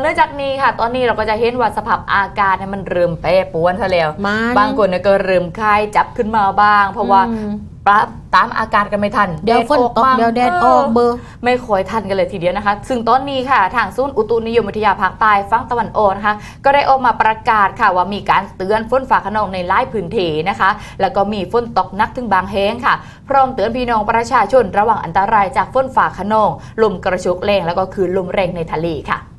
เนื่องจากนี้ค่ะ ตอนนี้เราก็จะเห็นว่าสภาพอากาศเนี่ยมันเริ่มแปรปรวนซะแล้วมันบางคนเนี่ยก็เริ่มไข้จับขึ้นมาบ้าง เพราะว่าอืมปรับตามอากาศกันไม่ทันเดี๋ยวฝนตกบ้างเดี๋ยวแดดออกเบอร์ไม่ค่อยทันกันเลยทีเดียวนะคะ ซึ่งตอนนี้ค่ะ ทางศูนย์อุตุนิยมวิทยาภาคใต้ฝั่งตะวันออกนะคะ ก็ได้ออกมาประกาศค่ะว่ามีการเตือนฝนฟ้าขนองในหลายพื้นที่นะคะ แล้วก็มีฝนตกหนักถึงบางแห่งค่ะ พร้อมเตือนพี่น้องประชาชนระวังอันตรายจากฝนฟ้าขนองลมกระโชกแรงแล้วก็คลื่นลมแรงในทะเลค่ะ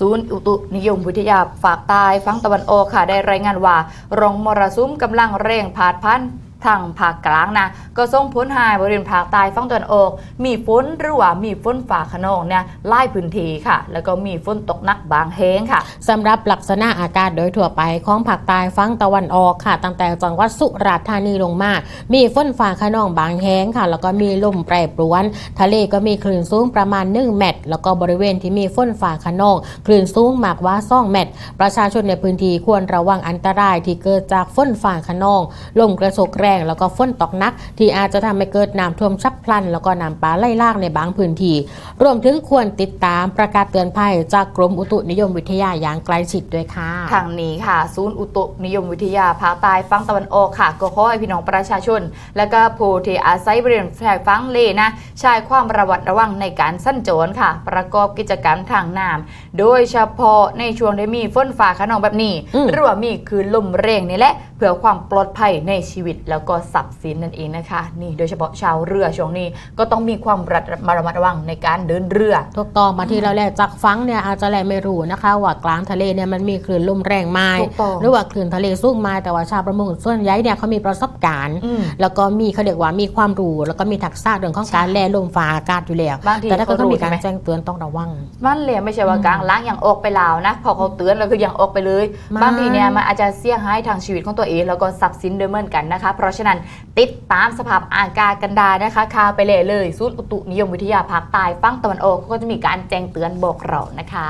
ศูนย์อุตุนิยมวิทยาฝากใต้ฝั่งตะวันออกค่ะได้รายงานว่า รองมรสุมกำลังเร่งผาดพัน ทางภาคกลางนะก็ส่งผลให้บริเวณภาคใต้ฝั่งตะวันออก มีฝนหรือว่ามีฝนฝ่าขนองเนี่ยไล่พื้นที่ค่ะ แล้วก็มีฝนตกหนักบางแห่งค่ะสำหรับลักษณะอากาศโดยทั่วไปของภาคใต้ฝั่งตะวันออกค่ะตั้งแต่จังหวัดสุราษฎร์ธานีลงมา มีฝนฟ้าขนองบางแห้งค่ะ แล้วก็มีลมแปรปรวน ทะเลก็มีคลื่นสูงประมาณ1เมตร แล้วก็บริเวณที่มีฝนฟ้าขนองคลื่นสูงมากว่า2เมตร ประชาชนในพื้นที่ควรระวังอันตรายที่เกิดจากฝนฟ้าขนองลมกระโชกแรงแล้วก็ฝนตกหนัก ที่อาจจะทำให้เกิดน้ำท่วมฉับพลัน แล้วก็น้ำป่าไหลหลากในบางพื้นที่รวมถึงควรติดตามประกาศเตือนภัยจากกรมอุตุนิยมวิทยาอย่างใกล้ชิดด้วยค่ะทางนี้ค่ะ ศูนย์อุตุนิยมวิทยาภาคใต้ฝั่งตะวันออกค่ะ ก็ขอให้พี่น้องประชาชน และก็ผู้ที่อาศัยบริเวณชายฝั่งเลนะใช้ความระวัดระวังในการสั้นโจรค่ะ ประกอบกิจกรรมทางน้ำโดยเฉพาะในช่วงที่มีฝนฟ้าขนองแบบนี้อืมหรือว่ามีคืนลมแรงนี่แหละเพื่อความปลอดภัยในชีวิตแล้วก็ทรัพย์สินนั่นเองนะคะนี่โดยเฉพาะชาวเรือช่วงนี้ก็ต้องมีความระมัดระวังในการเดินเรือถูกต้องบางทีเราแลจากฟังเนี่ยอาจจะแลไม่รู้นะคะ ว่ากลางทะเลเนี่ยมันมีคลื่นลมแรงไม้ถูกต้องหรือว่าคลื่นทะเลสูงไม้แต่ว่าชาวประมงส่วนใหญ่เนี่ยเขามีประสบการณ์อืมแล้วก็มีเขาเรียกว่ามีความรู้แล้วก็มีทักษะเรื่องของการแลลมฟ้าอากาศอยู่แล้วบางทีแต่ถ้าเกิดเขาเขารู้มีการใช่ไหมแจ้งเตือนต้องระวังมันเลยไม่ใช่ว่ากลางล้างอย่างออกไปลาวนะพอเขาเตือนเราคืออย่างออกไปเลยไม่บางทีเนี่ยมันอาจจะเสียหายทางชีวิตของตัวเองแล้วก็ทรัพย์สินด้วยเหมือนกันนะคะเพราะฉะนั้นติดตามสภาพอากาศกันดานะคะคาไปเลยเลย สุดอุตุนิยมวิทยาภาคใต้ฝั่งตะวันออกก็จะมีการแจ้งเตือนบอกเรานะคะ